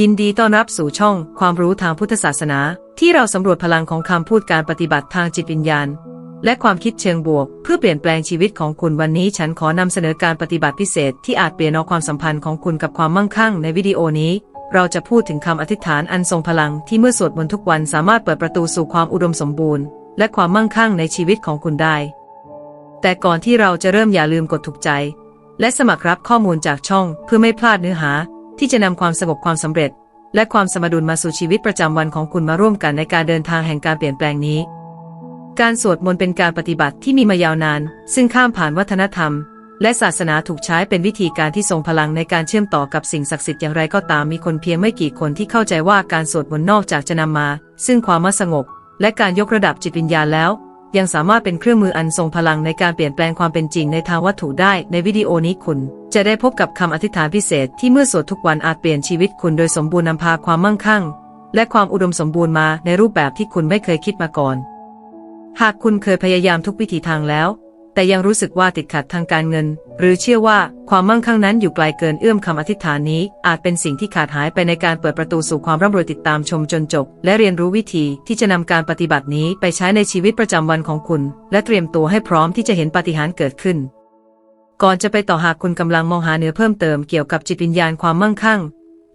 ยินดีต้อนรับสู่ช่องความรู้ทางพุทธศาสนา ที่เราสำรวจพลังของคำพูดการปฏิบัติทางจิตวิญญาณ และความคิดเชิงบวก เพื่อเปลี่ยนแปลงชีวิตของคุณวันนี้ฉันขอนำเสนอการปฏิบัติพิเศษ ที่อาจเปลี่ยนเอาความสัมพันธ์ของคุณกับความมั่งคั่งในวิดีโอนี้ เราจะพูดถึงคำอธิษฐานอันทรงพลังที่เมื่อสวดมนต์ทุกวันสามารถเปิดประตูสู่ความอุดมสมบูรณ์ และความมั่งคั่งในชีวิตของคุณได้ แต่ก่อนที่เราจะเริ่มอย่าลืมกดถูกใจ และสมัครรับข้อมูลจากช่อง เพื่อไม่พลาดเนื้อหา ที่จะนำความสงบความสำเร็จ และความสมดุลมาสู่ชีวิตประจำวันของคุณมาร่วมกันในการเดินทางแห่งการเปลี่ยนแปลงนี้ การสวดมนต์เป็นการปฏิบัติที่มีมายาวนาน ซึ่งข้ามผ่านวัฒนธรรม และศาสนาถูกใช้เป็นวิธีการที่ทรงพลังในการเชื่อมต่อกับสิ่งศักดิ์สิทธิ์อย่างไรก็ตามมีคนเพียงไม่กี่คนที่เข้าใจว่าการสวดมนต์นอกจากจะนำมา ซึ่งความมั่นสงบ และการยกระดับจิตวิญญาณแล้ว ยังสามารถเป็นเครื่องมืออันทรงพลังในการเปลี่ยนแปลงความเป็นจริงในทางวัตถุได้ ในวิดีโอนี้คุณ จะได้พบกับคำอธิษฐานพิเศษที่เมื่อสวดทุกวันอาจเปลี่ยนชีวิตคุณโดยสมบูรณ์นำพาความมั่งคั่ง และความอุดมสมบูรณ์มาในรูปแบบที่คุณไม่เคยคิดมาก่อน หากคุณเคยพยายามทุกวิถีทางแล้ว แต่ยังรู้สึกว่าติดขัดทางการเงิน หรือเชื่อว่าความมั่งคั่งนั้นอยู่ไกลเกินเอื้อมคำอธิษฐานนี้ อาจเป็นสิ่งที่ขาดหายไปในการเปิดประตูสู่ความร่ำรวยติดตามชมจนจบ และเรียนรู้วิธีที่จะนำการปฏิบัตินี้ไปใช้ในชีวิตประจำวันของคุณ และเตรียมตัวให้พร้อมที่จะเห็นปาฏิหาริย์เกิดขึ้น ก่อนจะไปต่อหากคุณกำลังมองหาเนื้อเพิ่มเติมเกี่ยวกับจิตวิญญาณความมั่งคั่ง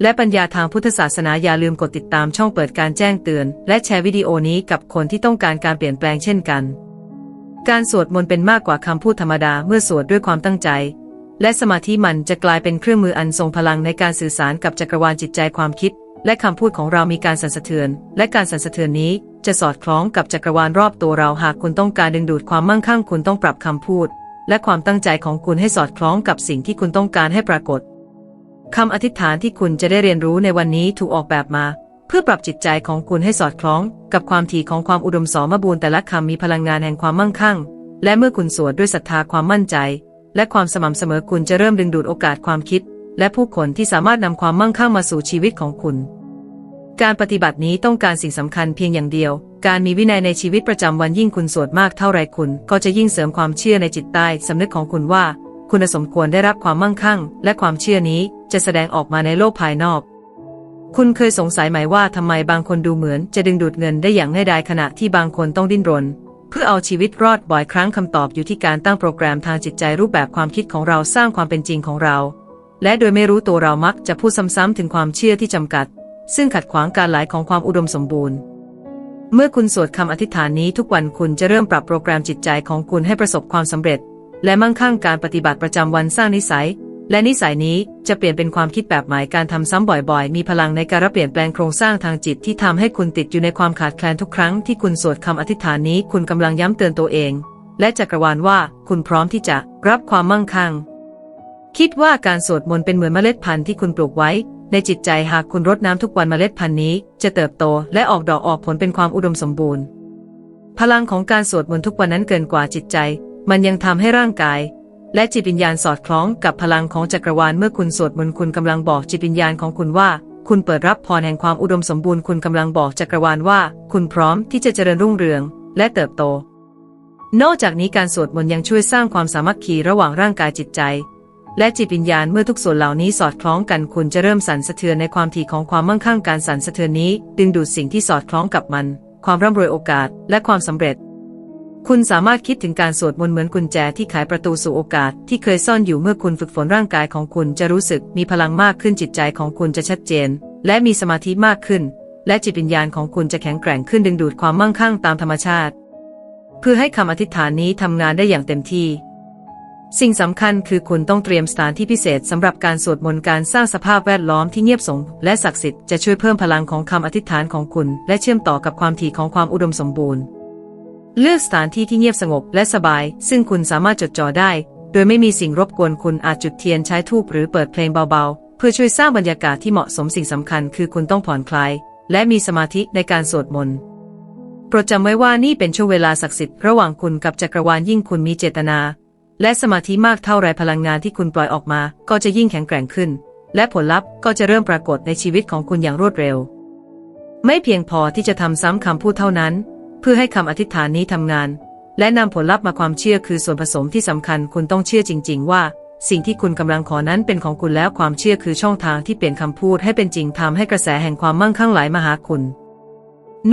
และปัญญาทางพุทธศาสนาอย่าลืมกดติดตามช่องเปิดการแจ้งเตือน และแชร์วิดีโอนี้กับคนที่ต้องการการเปลี่ยนแปลงเช่นกัน การสวดมนต์เป็นมากกว่าคำพูดธรรมดาเมื่อสวดด้วยความตั้งใจ และสมาธิมันจะกลายเป็นเครื่องมืออันทรงพลังในการสื่อสารกับจักรวาลจิตใจความคิด และคำพูดของเรามีการสั่นสะเทือน และการสั่นสะเทือนนี้ จะสอดคล้องกับจักรวาลรอบตัวเราหากคุณต้องการดึงดูดความมั่งคั่งคุณต้องปรับคำพูด และความตั้งใจของคุณให้สอดคล้องกับสิ่งที่คุณต้องการให้ปรากฏคำอธิษฐานที่คุณจะได้เรียนรู้ในวันนี้ถูกออกแบบมา เพื่อปรับจิตใจของคุณให้สอดคล้อง กับความถี่ของความอุดมสมบูรณ์แต่ละคำมีพลังงานแห่งความมั่งคั่ง และเมื่อคุณสวดด้วยศรัทธาความมั่นใจ และความสม่ำเสมอคุณจะเริ่มดึงดูดโอกาสความคิด และผู้คนที่สามารถนำความมั่งคั่งมาสู่ชีวิตของคุณ การปฏิบัตินี้ต้องการสิ่งสำคัญเพียงอย่างเดียว การมีวินัยในชีวิตประจำวันยิ่งคุณสวดมากเท่าไรคุณ ก็จะยิ่งเสริมความเชื่อในจิตใต้สำนึกของคุณว่า คุณสมควรได้รับความมั่งคั่ง และความเชื่อนี้จะแสดงออกมาในโลกภายนอก คุณเคยสงสัยไหมว่าทำไมบางคนดูเหมือนจะดึงดูดเงินได้อย่างง่ายดายขณะที่บางคนต้องดิ้นรน เพื่อเอาชีวิตรอดบ่อยครั้งคำตอบอยู่ที่การตั้งโปรแกรมทางจิตใจรูปแบบความคิดของเราสร้างความเป็นจริงของเรา และโดยไม่รู้ตัวเรามักจะพูดซ้ำๆถึงความเชื่อที่จำกัด ซึ่งขัดขวางการไหลของความอุดมสมบูรณ์ เมื่อคุณสวดคำอธิษฐานนี้ทุกวันคุณจะเริ่มปรับโปรแกรมจิตใจของคุณให้ประสบความสำเร็จ และมั่งคั่งการปฏิบัติประจำวันสร้างนิสัย และนิสัยนี้จะเปลี่ยนเป็นความคิดแบบใหม่การทำซ้ำบ่อยๆ มีพลังในการเปลี่ยนแปลงโครงสร้างทางจิตที่ทำให้คุณติดอยู่ในความขาดแคลนทุกครั้งที่คุณสวดคำอธิษฐานนี้ คุณกำลังย้ำเตือนตัวเอง และจักรวาลว่าคุณพร้อมที่จะรับความมั่งคั่ง คิดว่าการสวดมนต์เป็นเหมือนเมล็ดพันธุ์ที่คุณปลูกไว้ ในจิตใจหากคุณรดน้ำทุกวันเมล็ดพันธุ์นี้ จะเติบโตและออกดอกออกผลเป็นความอุดมสมบูรณ์ พลังของการสวดมนต์ทุกวันนั้นเกินกว่าจิตใจ มันยังทำให้ร่างกาย และจิตวิญญาณสอดคล้องกับพลังของจักรวาลเมื่อคุณสวดมนต์คุณกำลังบอกจิตวิญญาณของคุณว่า คุณเปิดรับพรแห่งความอุดมสมบูรณ์คุณกำลังบอกจักรวาลว่า คุณพร้อมที่จะเจริญรุ่งเรือง และเติบโต นอกจากนี้การสวดมนต์ยังช่วยสร้างความสามัคคีระหว่างร่างกายจิตใจ และจิตวิญญาณเมื่อทุกส่วนเหล่านี้สอดคล้องกันคุณจะเริ่มสั่นสะเทือนในความถี่ของความมั่งคั่งการสั่นสะเทือนนี้ ดึงดูดสิ่งที่สอดคล้องกับมัน ความร่ำรวยโอกาส และความสำเร็จ คุณสามารถคิดถึงการสวดมนต์เหมือนกุญแจที่ไขประตูสู่โอกาส ที่เคยซ่อนอยู่เมื่อคุณฝึกฝนร่างกายของคุณจะรู้สึกมีพลังมากขึ้นจิตใจของคุณจะชัดเจน และมีสมาธิมากขึ้น และจิตวิญญาณของคุณจะแข็งแกร่งขึ้นดึงดูดความมั่งคั่งตามธรรมชาติ เพื่อให้คำอธิษฐานนี้ทำงานได้อย่างเต็มที่ สิ่งสำคัญคือคุณต้องเตรียมสถานที่พิเศษสำหรับการสวดมนต์การสร้างสภาพแวดล้อมที่เงียบสงบและศักดิ์สิทธิ์จะช่วยเพิ่มพลังของคำอธิษฐานของคุณ และเชื่อมต่อกับความถี่ของความอุดมสมบูรณ์ เลือกสถานที่ที่เงียบสงบและสบาย ซึ่งคุณสามารถจดจ่อได้ โดยไม่มีสิ่งรบกวนคุณอาจจุดเทียนใช้ทูบหรือเปิดเพลงเบาๆ เพื่อช่วยสร้างบรรยากาศที่เหมาะสมสิ่งสำคัญคือคุณต้องผ่อนคลาย และมีสมาธิในการสวดมนต์โปรดจำไว้ว่านี่เป็นช่วงเวลาศักดิ์สิทธิ์ระหว่างคุณกับจักรวาลยิ่งคุณมีเจตนา และสมาธิมากเท่าไรพลังงานที่คุณปล่อยออกมา ก็จะยิ่งแข็งแกร่งขึ้น และผลลัพธ์ก็จะเริ่มปรากฏในชีวิตของคุณอย่างรวดเร็ว ไม่เพียงพอที่จะทำซ้ำคำพูดเท่านั้น เพื่อให้คำอธิษฐานนี้ทำงาน และนำผลลัพธ์มาความเชื่อคือส่วนผสมที่สำคัญคุณต้องเชื่อจริง ๆ ว่า สิ่งที่คุณกำลังขอนั้นเป็นของคุณแล้วความเชื่อคือช่องทางที่เปลี่ยนคำพูดให้เป็นจริงทำให้กระแสแห่งความมั่งคั่งไหลมาหาคุณ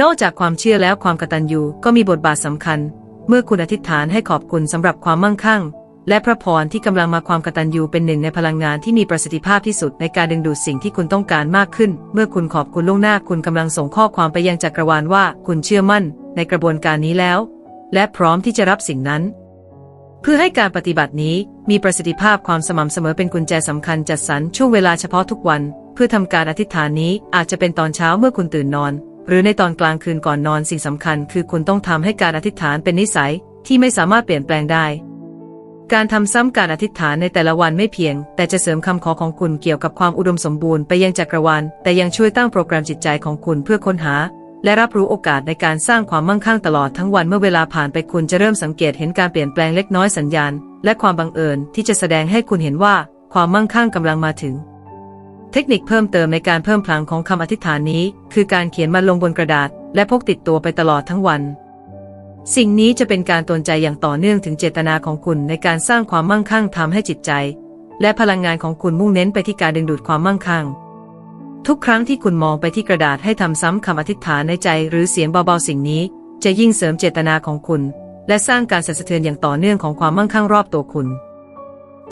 นอกจากความเชื่อแล้วความกตัญญูก็มีบทบาทสำคัญ เมื่อคุณอธิษฐานให้ขอบคุณสำหรับความมั่งคั่ง และพระพรที่กำลังมาความกตัญญูเป็นหนึ่งในพลังงานที่มีประสิทธิภาพที่สุดในการดึงดูดสิ่งที่คุณต้องการมากขึ้น เมื่อคุณขอบคุณล่วงหน้าคุณกำลังส่งข้อความไปยังจักรวาลว่าคุณเชื่อมั่นในกระบวนการนี้แล้ว และพร้อมที่จะรับสิ่งนั้น เพื่อให้การปฏิบัตินี้มีประสิทธิภาพความสม่ำเสมอเป็นกุญแจสำคัญจัดสรรช่วงเวลาเฉพาะทุกวัน เพื่อทำการอธิษฐานนี้อาจจะเป็นตอนเช้าเมื่อคุณตื่นนอน หรือในตอนกลางคืนก่อนนอนสิ่งสำคัญ คือคุณต้องทำให้การอธิษฐานเป็นนิสัยที่ไม่สามารถเปลี่ยนแปลงได้ การทำซ้ำการอธิษฐานในแต่ละวันไม่เพียง แต่จะเสริมคำขอของคุณเกี่ยวกับความอุดมสมบูรณ์ไปยังจักรวาลแต่ยังช่วยตั้งโปรแกรมจิตใจของคุณเพื่อค้นหา และรับรู้โอกาสในการสร้างความมั่งคั่งตลอดทั้งวันเมื่อเวลาผ่านไปคุณจะเริ่มสังเกตเห็นการเปลี่ยนแปลงเล็กน้อยสัญญาณ และความบังเอิญที่จะแสดงให้คุณเห็นว่า ความมั่งคั่งกำลังมาถึง เทคนิคเพิ่มเติมในการเพิ่มพลังของคำอธิษฐานนี้ คือการเขียนมันลงบนกระดาษ และพกติดตัวไปตลอดทั้งวัน สิ่งนี้จะเป็นการตนใจอย่างต่อเนื่องถึงเจตนาของคุณในการสร้างความมั่งคั่งทำให้จิตใจ และพลังงานของคุณมุ่งเน้นไปที่การดึงดูดความมั่งคั่ง ทุกครั้งที่คุณมองไปที่กระดาษให้ทำซ้ำคำอธิษฐานในใจ หรือเสียงเบาๆสิ่งนี้ จะยิ่งเสริมเจตนาของคุณ และสร้างการสั่นสะเทือนอย่างต่อเนื่องของความมั่งคั่งรอบตัวคุณ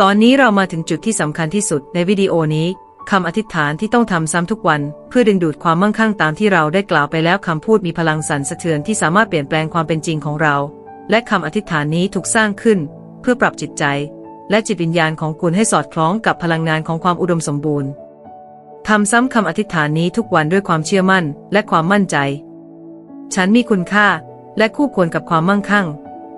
ตอนนี้เรามาถึงจุดที่สำคัญที่สุดในวิดีโอนี้ คำอธิษฐานที่ต้องทำซ้ำทุกวัน เพื่อดึงดูดความมั่งคั่งตามที่เราได้กล่าวไปแล้วคำพูดมีพลังสั่นสะเทือนที่สามารถเปลี่ยนแปลงความเป็นจริงของเรา และคำอธิษฐานนี้ถูกสร้างขึ้น เพื่อปรับจิตใจ และจิตวิญญาณของคุณให้สอดคล้องกับพลังงานของความอุดมสมบูรณ์ทำซ้ำคำอธิษฐานนี้ทุกวันด้วยความเชื่อมั่น และความมั่นใจ ฉันมีคุณค่า และคู่ควรกับความมั่งคั่ง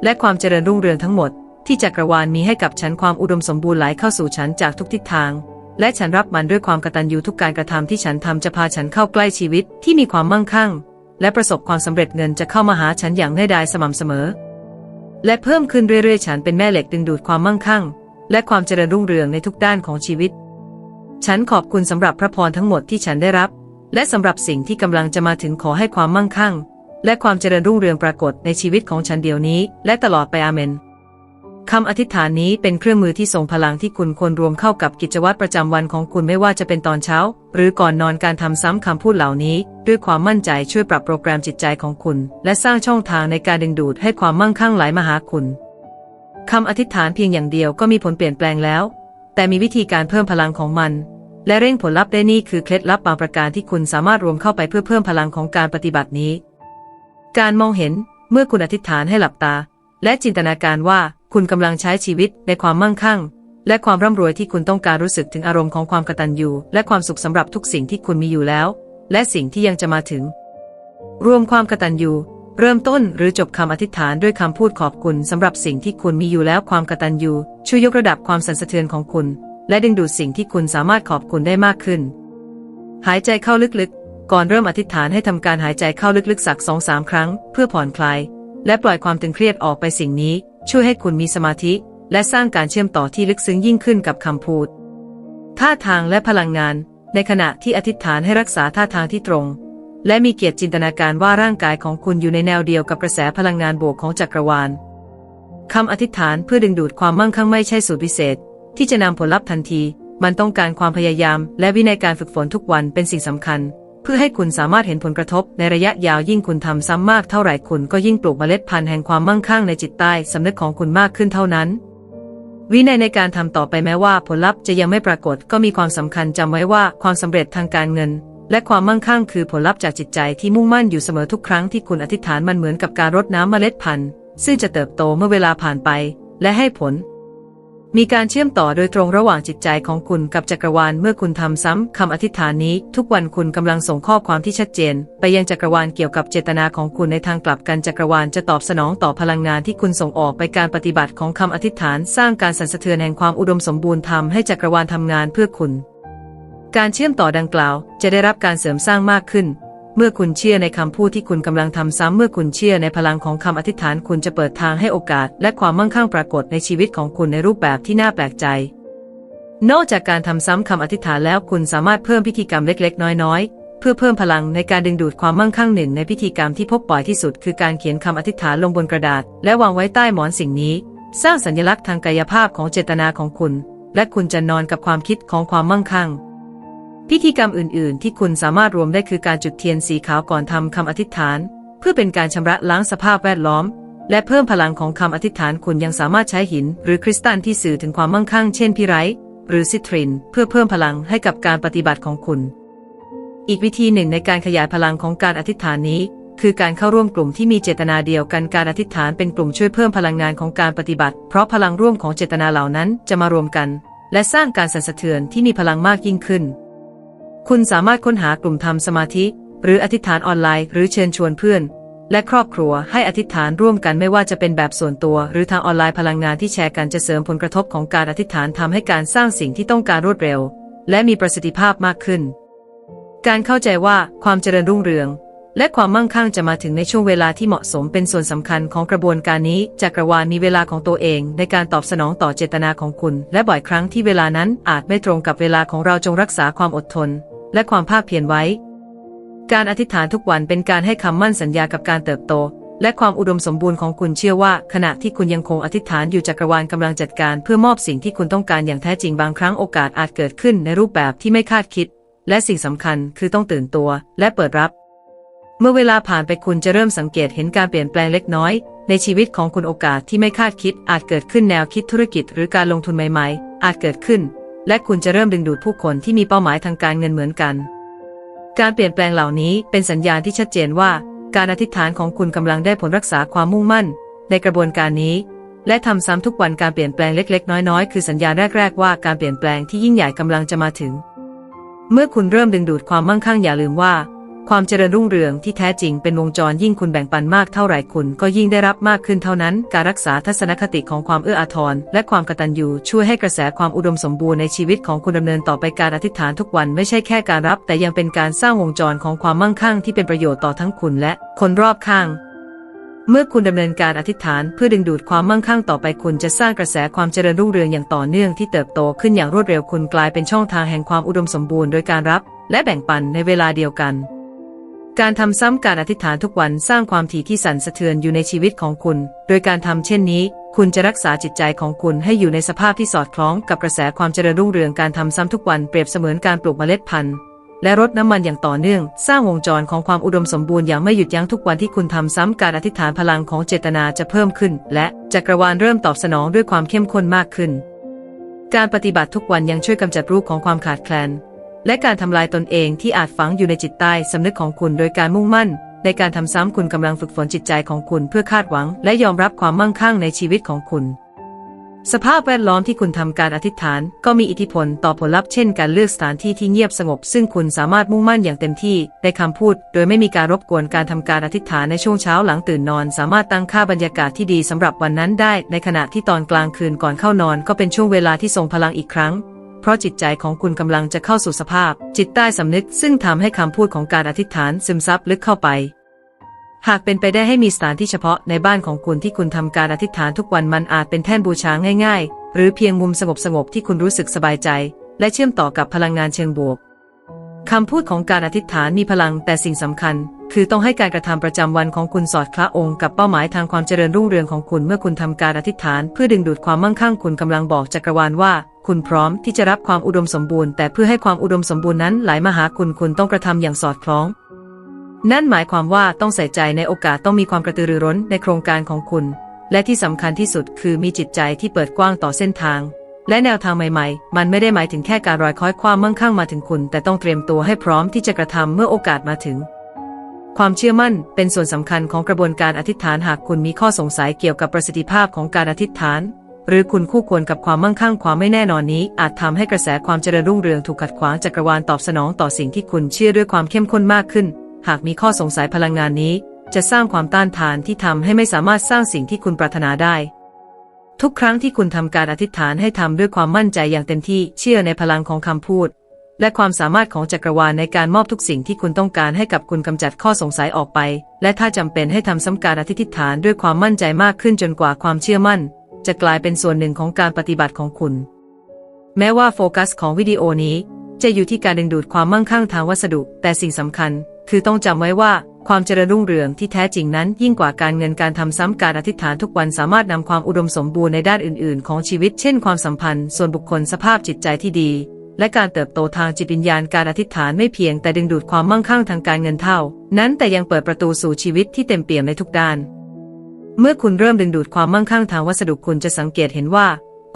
และความเจริญรุ่งเรืองทั้งหมด ที่จักรวาลมีให้กับฉันความอุดมสมบูรณ์ไหลเข้าสู่ฉันจากทุกทิศทาง และฉันรับมันด้วยความกตัญญูทุกการกระทำที่ฉันทำจะพาฉันเข้าใกล้ชีวิตที่มีความมั่งคั่ง และประสบความสำเร็จเงินจะเข้ามาหาฉันอย่างง่ายดายสม่ำเสมอ และเพิ่มขึ้นเรื่อยๆ ฉันเป็นแม่เหล็กดึงดูดความมั่งคั่ง และความเจริญรุ่งเรืองในทุกด้านของชีวิต ฉันขอบคุณสำหรับพระพรทั้งหมดที่ฉันได้รับ และสำหรับสิ่งที่กำลังจะมาถึงขอให้ความมั่งคั่ง และความเจริญรุ่งเรืองปรากฏในชีวิตของฉันเดี๋ยวนี้ และตลอดไปอาเมน คำอธิษฐานนี้เป็นเครื่องมือที่ทรงพลังที่คุณควรรวมเข้ากับกิจวัตรประจำวันของคุณไม่ว่าจะเป็นตอนเช้า หรือก่อนนอนการทำซ้ำคำพูดเหล่านี้ ด้วยความมั่นใจช่วยปรับโปรแกรมจิตใจของคุณ และสร้างช่องทางในการดึงดูดให้ความมั่งคั่งไหลมาหาคุณคำอธิษฐานเพียงอย่างเดียวก็มีผลเปลี่ยนแปลงแล้ว แต่มีวิธีการเพิ่มพลังของมัน และเร่งผลลัพธ์ได้นี่คือเคล็ดลับบางประการที่คุณสามารถรวมเข้าไปเพื่อเพิ่มพลังของการปฏิบัตินี้ การมองเห็นเมื่อคุณอธิษฐานให้หลับตา และจินตนาการว่า คุณกำลังใช้ชีวิตในความมั่งคั่ง และความร่ำรวยที่คุณต้องการรู้สึกถึงอารมณ์ของความกตัญญูและความสุขสำหรับทุกสิ่งที่คุณมีอยู่แล้ว และสิ่งที่ยังจะมาถึง รวมความกตัญญูเริ่มต้นหรือจบคำอธิษฐานด้วยคำพูดขอบคุณสำหรับสิ่งที่คุณมีอยู่แล้วความกตัญญูช่วยยกระดับความสันสะเทือนของคุณ และดึงดูดสิ่งที่คุณสามารถขอบคุณได้มากขึ้น หายใจเข้าลึกๆ ก่อนเริ่มอธิษฐานให้ทำการหายใจเข้าลึกๆสักสองสามครั้ง เพื่อผ่อนคลาย และปล่อยความตึงเครียดออกไปสิ่งนี้ ช่วยให้คุณมีสมาธิ และสร้างการเชื่อมต่อที่ลึกซึ้งยิ่งขึ้นกับคำพูด ท่าทางและพลังงาน ในขณะที่อธิษฐานให้รักษาท่าทางที่ตรง และมีเกียรติจินตนาการว่าร่างกายของคุณอยู่ในแนวเดียวกับกระแสพลังงานบวกของจักรวาลคำอธิษฐานเพื่อดึงดูดความมั่งคั่งไม่ใช่สูตรพิเศษ ที่จะนำผลลัพธ์ทันที มันต้องการความพยายาม และวินัยการฝึกฝนทุกวันเป็นสิ่งสำคัญ เพื่อให้คุณสามารถเห็นผลกระทบในระยะยาวยิ่งคุณทำซ้ำมากเท่าไหร่คุณก็ยิ่งปลูกเมล็ดพันธุ์แห่งความมั่งคั่งในจิตใต้สำนึกของคุณมากขึ้นเท่านั้น วินัยในการทำต่อไปแม้ว่าผลลัพธ์จะยังไม่ปรากฏก็มีความสำคัญจำไว้ว่าความสำเร็จทางการเงิน และความมั่งคั่งคือผลลัพธ์จากจิตใจที่มุ่งมั่นอยู่เสมอทุกครั้งที่คุณอธิษฐานมันเหมือนกับการรดน้ำเมล็ดพันธุ์ซึ่งจะเติบโตเมื่อเวลาผ่านไป และให้ผล มีการเชื่อมต่อโดยตรงระหว่างจิตใจของคุณกับจักรวาลเมื่อคุณทำซ้ำคำอธิษฐานนี้ ทุกวันคุณกำลังส่งข้อความที่ชัดเจน ไปยังจักรวาลเกี่ยวกับเจตนาของคุณในทางกลับกันจักรวาลจะตอบสนองต่อพลังงานที่คุณส่งออกไปการปฏิบัติของคำอธิษฐาน สร้างการสั่นสะเทือนแห่งความอุดมสมบูรณ์ทำให้จักรวาลทำงานเพื่อคุณ การเชื่อมต่อดังกล่าว จะได้รับการเสริมสร้างมากขึ้น เมื่อคุณเชื่อในคำพูดที่คุณกำลังทำซ้ำเมื่อคุณเชื่อในพลังของคำอธิษฐานคุณจะเปิดทางให้โอกาส และความมั่งคั่งปรากฏในชีวิตของคุณในรูปแบบที่น่าแปลกใจ นอกจากการทำซ้ำคำอธิษฐานแล้วคุณสามารถเพิ่มพิธีกรรมเล็ก ๆ น้อย ๆเพื่อเพิ่มพลังในการดึงดูดความมั่งคั่งหนึ่งในพิธีกรรมที่พบบ่อยที่สุด คือการเขียนคำอธิษฐานลงบนกระดาษ และวางไว้ใต้หมอนสิ่งนี้ สร้างสัญลักษณ์ทางกายภาพของเจตนาของคุณ และคุณจะนอนกับความคิดของความมั่งคั่ง พิธีกรรมอื่น ๆ ที่คุณสามารถรวมได้คือการจุดเทียนสีขาวก่อนทำคำอธิษฐาน เพื่อเป็นการชำระล้างสภาพแวดล้อม และเพิ่มพลังของคำอธิษฐานคุณยังสามารถใช้หิน หรือคริสตัลที่สื่อถึงความมั่งคั่ง เช่นพิไรหรือซิตริน เพื่อเพิ่มพลังให้กับการปฏิบัติของคุณ อีกวิธีหนึ่งในการขยายพลังของการอธิษฐานนี้ คือการเข้าร่วมกลุ่มที่มีเจตนาเดียวกันการอธิษฐานเป็นกลุ่มช่วยเพิ่มพลังงานของการปฏิบัติ เพราะพลังร่วมของเจตนาเหล่านั้นจะมารวมกัน และสร้างการสั่นสะเทือนที่มีพลังมากยิ่งขึ้น คุณสามารถค้นหากลุ่มทำสมาธิ หรืออธิษฐานออนไลน์ หรือเชิญชวนเพื่อน และครอบครัวให้อธิษฐานร่วมกันไม่ว่าจะเป็นแบบส่วนตัว หรือทางออนไลน์พลังงานที่แชร์กันจะเสริมผลกระทบของการอธิษฐานทำให้การสร้างสิ่งที่ต้องการรวดเร็ว และมีประสิทธิภาพมากขึ้น การเข้าใจว่าความเจริญรุ่งเรือง และความมั่งคั่งจะมาถึงในช่วงเวลาที่เหมาะสมเป็นส่วนสำคัญของกระบวนการนี้จักรวาลมีเวลาของตัวเอง ในการตอบสนองต่อเจตนาของคุณ และบ่อยครั้งที่เวลานั้นอาจไม่ตรงกับเวลาของเราจงรักษาความอดทน และความภาคเพียรไว้ การอธิษฐานทุกวันเป็นการให้คำมั่นสัญญากับการเติบโต และความอุดมสมบูรณ์ของคุณเชื่อว่า ขณะที่คุณยังคงอธิษฐานอยู่จักรวาลกำลังจัดการเพื่อมอบสิ่งที่คุณต้องการอย่างแท้จริงบางครั้งโอกาสอาจเกิดขึ้นในรูปแบบที่ไม่คาดคิด และสิ่งสำคัญคือต้องตื่นตัว และเปิดรับ เมื่อเวลาผ่านไปคุณจะเริ่มสังเกตเห็นการเปลี่ยนแปลงเล็กน้อยในชีวิตของคุณโอกาสที่ไม่คาดคิดอาจเกิดขึ้นแนวคิดธุรกิจหรือการลงทุนใหม่ ๆ อาจเกิดขึ้น และคุณจะเริ่มดึงดูดผู้คนที่มีเป้าหมายทางการเงินเหมือนกัน การเปลี่ยนแปลงเหล่านี้เป็นสัญญาณที่ชัดเจนว่า การอธิษฐานของคุณกำลังได้ผลรักษาความมุ่งมั่น ในกระบวนการนี้ และทำซ้ำทุกวันการเปลี่ยนแปลงเล็ก ๆ น้อย ๆ คือสัญญาณแรก ๆ ว่าการเปลี่ยนแปลงที่ยิ่งใหญ่กำลังจะมาถึง เมื่อคุณเริ่มดึงดูดความมั่งคั่งอย่าลืมว่า ความเจริญรุ่งเรืองที่แท้จริงเป็นวงจรยิ่งคุณแบ่งปันมากเท่าไหร่คุณก็ยิ่งได้รับมากขึ้นเท่านั้น การรักษาทัศนคติของความเอื้ออาทรและความกตัญญูช่วยให้กระแสความอุดมสมบูรณ์ในชีวิตของคุณดำเนินต่อไปการอธิษฐานทุกวันไม่ใช่แค่การรับ แต่ยังเป็นการสร้างวงจรของความมั่งคั่งที่เป็นประโยชน์ต่อทั้งคุณและคนรอบข้างเมื่อคุณดำเนินการอธิษฐานเพื่อดึงดูดความมั่งคั่งต่อไปคุณจะสร้างกระแสความเจริญรุ่งเรืองอย่างต่อเนื่องที่เติบโตขึ้นอย่างรวดเร็วคุณกลายเป็นช่องทางแห่งความอุดมสมบูรณ์โดยการรับ และแบ่งปันในเวลาเดียวกัน การทำซ้ำการอธิษฐานทุกวันสร้างความถี่ที่สั่นสะเทือนอยู่ในชีวิตของคุณ โดยการทำเช่นนี้ คุณจะรักษาจิตใจของคุณให้อยู่ในสภาพที่สอดคล้องกับกระแสความเจริญรุ่งเรืองการทำซ้ำทุกวันเปรียบเสมือนการปลูกเมล็ดพันธุ์และรดน้ำมันอย่างต่อเนื่อง สร้างวงจรของความอุดมสมบูรณ์อย่างไม่หยุดยั้งทุกวันที่คุณทำซ้ำการอธิษฐานพลังของเจตนาจะเพิ่มขึ้น และจักรวาลเริ่มตอบสนองด้วยความเข้มข้นมากขึ้น การปฏิบัติทุกวันยังช่วยกำจัดรูปของความขาดแคลน และการทำลายตนเองที่อาจฝังอยู่ในจิตใต้สำนึกของคุณโดยการมุ่งมั่น ในการทำซ้ำคุณกำลังฝึกฝนจิตใจของคุณเพื่อคาดหวัง และยอมรับความมั่งคั่งในชีวิตของคุณ สภาพแวดล้อมที่คุณทำการอธิษฐาน ก็มีอิทธิพลต่อผลลัพธ์เช่นการเลือกสถานที่ที่เงียบสงบ ซึ่งคุณสามารถมุ่งมั่นอย่างเต็มที่ในคำพูด โดยไม่มีการรบกวนการทำการอธิษฐานในช่วงเช้าหลังตื่นนอน สามารถตั้งค่าบรรยากาศที่ดีสำหรับวันนั้นได้ ในขณะที่ตอนกลางคืนก่อนเข้านอน ก็เป็นช่วงเวลาที่ทรงพลังอีกครั้ง เพราะจิตใจของคุณกำลังจะเข้าสู่สภาพ จิตใต้สำนึก ซึ่งทำให้คำพูดของการอธิษฐานซึมซับลึกเข้าไป หากเป็นไปได้ให้มีสถานที่เฉพาะในบ้านของคุณที่คุณทำการอธิษฐานทุกวันมันอาจเป็นแท่นบูชาง่าย ๆ หรือเพียงมุมสงบๆที่คุณรู้สึกสบายใจ และเชื่อมต่อกับพลังงานเชิงบวกคำพูดของการอธิษฐานมีพลังแต่สิ่งสำคัญ คือต้องให้การกระทำประจำวันของคุณสอดคล้องกับเป้าหมายทางความเจริญรุ่งเรืองของคุณเมื่อคุณทำการอธิษฐาน เพื่อดึงดูดความมั่งคั่งคุณกำลังบอกจักรวาลว่า คุณพร้อมที่จะรับความอุดมสมบูรณ์ แต่เพื่อให้ความอุดมสมบูรณ์นั้นไหลมาหาคุณคุณต้องกระทำอย่างสอดคล้อง นั่นหมายความว่าต้องใส่ใจในโอกาสต้องมีความกระตือรือร้นในโครงการของคุณ และที่สำคัญที่สุดคือมีจิตใจที่เปิดกว้างต่อเส้นทาง และแนวทางใหม่ๆ มันไม่ได้หมายถึงแค่การรอยคอยความมั่งคั่งมาถึงคุณ แต่ต้องเตรียมตัวให้พร้อมที่จะกระทำเมื่อโอกาสมาถึงความเชื่อมั่นเป็นส่วนสำคัญของกระบวนการอธิษฐานหากคุณมีข้อสงสัยเกี่ยวกับประสิทธิภาพของการอธิษฐาน หรือคุณคู่ควรกับความมั่งคั่งความไม่แน่นอนนี้ อาจทำให้กระแสความเจริญรุ่งเรืองถูกขัดขวางจักรวาลตอบสนองต่อสิ่งที่คุณเชื่อด้วยความเข้มข้นมากขึ้น หากมีข้อสงสัยพลังงานนี้ จะสร้างความต้านทานที่ทำให้ไม่สามารถสร้างสิ่งที่คุณปรารถนาได้ ทุกครั้งที่คุณทำการอธิษฐานให้ทำด้วยความมั่นใจอย่างเต็มที่เชื่อในพลังของคำพูด และความสามารถของจักรวาลในการมอบทุกสิ่งที่คุณต้องการให้กับคุณกำจัดข้อสงสัยออกไป และถ้าจำเป็นให้ทำซ้ำการอธิษฐานด้วยความมั่นใจมากขึ้นจนกว่าความเชื่อมั่น จะกลายเป็นส่วนหนึ่งของการปฏิบัติของคุณ แม้ว่าโฟกัสของวิดีโอนี้จะอยู่ที่การดึงดูดความมั่งคั่งทางวัสดุ แต่สิ่งสำคัญ คือต้องจำไว้ว่าความเจริญรุ่งเรืองที่แท้จริงนั้น ยิ่งกว่าการเงินการทำซ้ำการอธิษฐานทุกวันสามารถนำความอุดมสมบูรณ์ในด้านอื่น ๆ ของชีวิต เช่น ความสัมพันธ์ ส่วนบุคคลสภาพจิตใจที่ดี และการเติบโตทางจิตวิญญาณการอธิษฐานไม่เพียงแต่ดึงดูดความมั่งคั่งทางการเงินเท่า นั้นแต่ยังเปิดประตูสู่ชีวิตที่เต็มเปี่ยมในทุกด้าน เมื่อคุณเริ่มดึงดูดความมั่งคั่งทางวัสดุคุณจะสังเกตเห็นว่า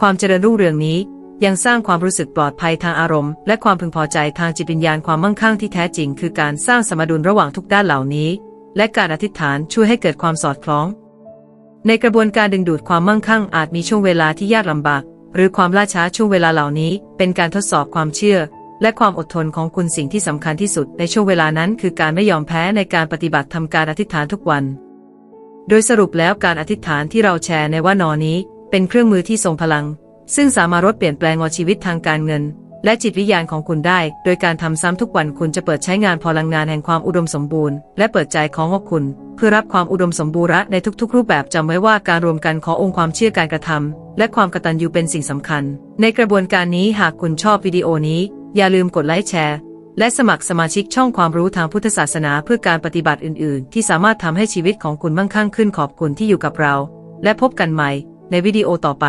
ความเจริญรุ่งเรืองนี้ ยังสร้างความรู้สึกปลอดภัยทางอารมณ์ และความพึงพอใจทางจิตวิญญาณความมั่งคั่งที่แท้จริง คือการสร้างสมดุลระหว่างทุกด้านเหล่านี้ และการอธิษฐานช่วยให้เกิดความสอดคล้อง ในกระบวนการดึงดูดความมั่งคั่งอาจมีช่วงเวลาที่ยากลำบาก หรือความล่าช้าช่วงเวลาเหล่านี้ เป็นการทดสอบความเชื่อ และความอดทนของคุณสิ่งที่สำคัญที่สุด ในช่วงเวลานั้น คือการไม่ยอมแพ้ในการปฏิบัติทำการอธิษฐานทุกวัน โดยสรุปแล้วการอธิษฐานที่เราแชร์ในว่านอนี้ เป็นเครื่องมือที่ทรงพลัง ซึ่งสามารถลดเปลี่ยนแปลงชีวิตทางการเงิน และจิตวิญญาณของคุณได้ โดยการทำซ้ำทุกวันคุณจะเปิดใช้งานพลังงานแห่งความอุดมสมบูรณ์และเปิดใจของคุณ เพื่อรับความอุดมสมบูรณ์ในทุกๆ รูปแบบจำไว้ว่าการรวมกันขององค์ความเชื่อการกระทำและความกตัญญูเป็นสิ่งสำคัญ ในกระบวนการนี้หากคุณชอบวิดีโอนี้ อย่าลืมกดไลค์แชร์ และสมัครสมาชิกช่องความรู้ทางพุทธศาสนาเพื่อการปฏิบัติอื่น ๆ ที่สามารถทำให้ชีวิตของคุณมั่งคั่งขึ้นขอบคุณที่อยู่กับเรา และพบกันใหม่ในวิดีโอต่อไป